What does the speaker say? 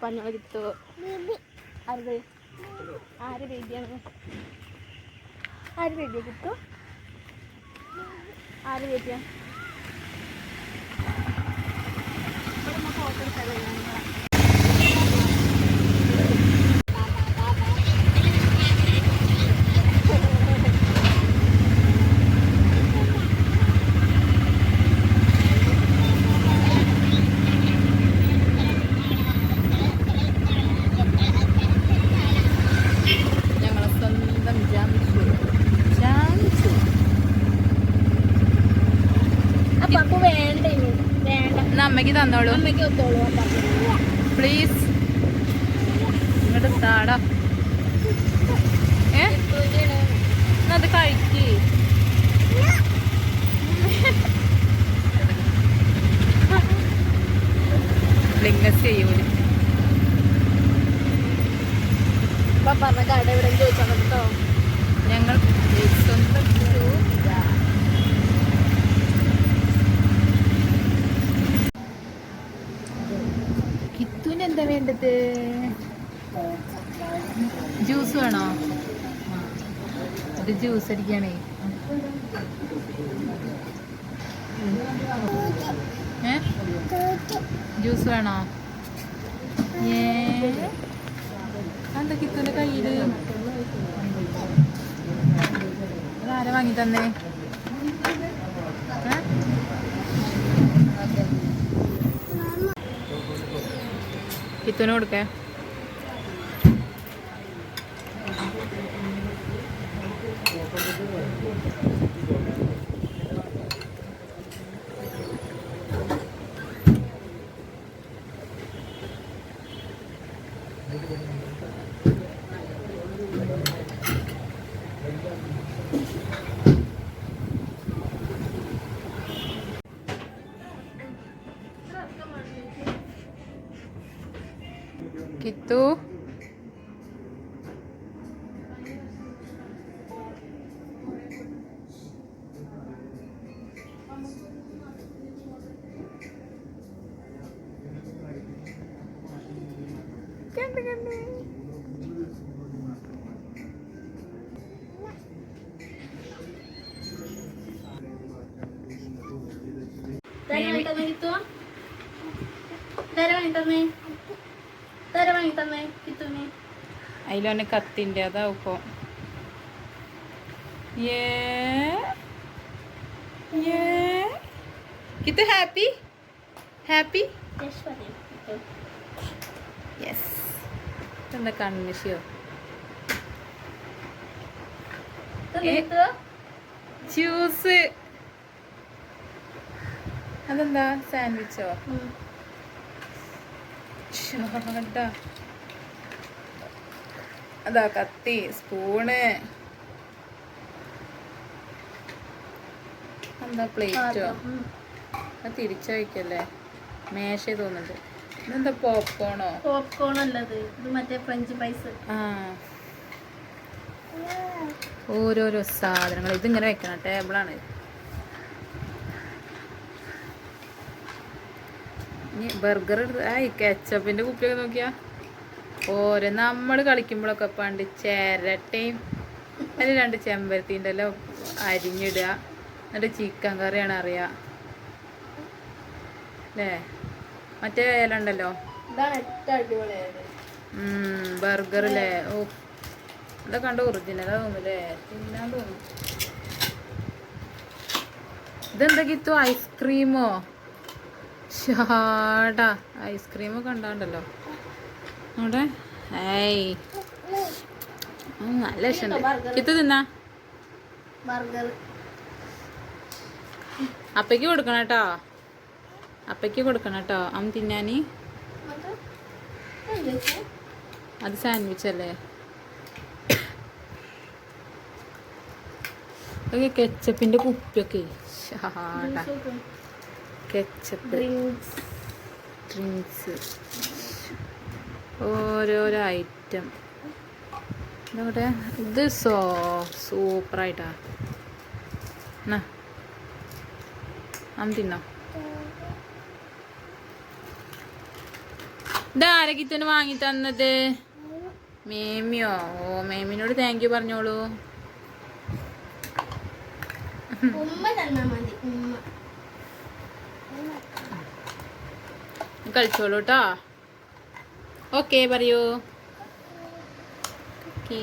പറഞ്ഞോളെ കിട്ടോ ആര് ആര് ബേബിയാണ് ആര് ബേബിയാ കിട്ടു? ആര് ബേബിയാ ഫോട്ടോ എടുത്താൽ അമ്മയ്ക്ക് തന്നോളൂ. പ്ലീസ് ഇങ്ങോട്ട് താടാ. ഏ? അത് കഴിക്ക്. ലിംഗസ് ചെയ്യൂല. അപ്പൊ പറഞ്ഞ കട എവിടെ ചോദിച്ചാൽ മതി കേട്ടോ ഞങ്ങൾ വേണ്ടത് ജ്യൂസ് വേണോ? ഒരു ജ്യൂസ് അടിക്കണേ ജ്യൂസ് വേണോ? ഏ? എന്താ കയ്യിൽ? അതാരെ വാങ്ങി തന്നേ കിത്തുവിന് കൊടുക്കേ. Thank കണ്ട് കണ്ട് തര വാങ്ങി തന്നെ കിത്തുവോ തര വാങ്ങി തന്നെ തര വാങ്ങി തന്നെ കിത്തുവിന് അതിലോനെ കത്തിന്റെ അതാവും ഇപ്പൊ കിത്തു ഹാപ്പി? ഹാപ്പി? യെസ് എന്താ കണ്ണിഷിയോ? ജ്യൂസ്. അതെന്താ? സാൻഡ്വിച്ചോ? അതാ കത്തി സ്പൂണ്. എന്താ പ്ലേറ്റോ. അത് തിരിച്ചു വയ്ക്കല്ലേ മേശ തോന്നുന്നുണ്ട്. ഇതെന്താ പോപ്കോണോ? പോപ്കോൺ അല്ലത് ഇത് മറ്റേ ഫ്രഞ്ച് ഫ്രൈസ് ആ. ഓരോരോ സാധനങ്ങൾ. ഇതിങ്ങനെ വെക്കണം. ടേബിളാണ്. ഇനി ബർഗർ ആയി കെച്ചപ്പിന്റെ കുപ്പിയൊക്കെ നോക്കിയാ. ഓരോ നമ്മൾ കളിക്കുമ്പോഴൊക്കെ പണ്ട് ചിരട്ടയും അതിൽ രണ്ട് ചെമ്പരത്തിന്റെ എല്ലാം അരിഞ്ഞിടുക. എന്നിട്ട് ചിക്കൻ കറിയാണ് അറിയുക അല്ലേ മറ്റേ ഇല. ഉണ്ടല്ലോ ബർഗർ അല്ലേ ഓ ഇതൊക്കെ കണ്ട ഒറിജിനലാ തോന്നുന്നല്ലേ തിന്നാൻ തോന്നുന്നു. ഇതെന്താ ഇത്തോ ഐസ്ക്രീമോ? ഷാടാ ഒക്കെ കണ്ടാണ്ടല്ലോ അവിടെ? ഏയ്. നല്ല ഇഷ്ടമുണ്ട് കിത്തു തിന്നാ? അപ്പയ്ക്ക് കൊടുക്കണം കേട്ടോ. അപ്പയ്ക്ക് കൊടുക്കണം കേട്ടോ. അമ്മ തിന്നാനി. അത് സാൻഡ്വിച്ച് അല്ലേ? കെച്ചപ്പിന്റെ കുപ്പിയൊക്കെ. ഷാടാ കെച്ചപ്പ്. ഡ്രിങ്ക്സ്. ഓരോരോ ഐറ്റം. ഇതോടെ ഇത് സോ സൂപ്പറായിട്ടാ. എന്നാ അമ്മ തിന്നോ. ഇതാരക്കിത്തന് വാങ്ങി തന്നത്? മേമിയോ? ഓ മേമിനോട് താങ്ക് യു പറഞ്ഞോളൂ. ഉമ്മ തന്നാ മതി ഉമ്മ. കളിച്ചോളൂ കേട്ടോ ഓക്കെ പറയൂ. ഓക്കേ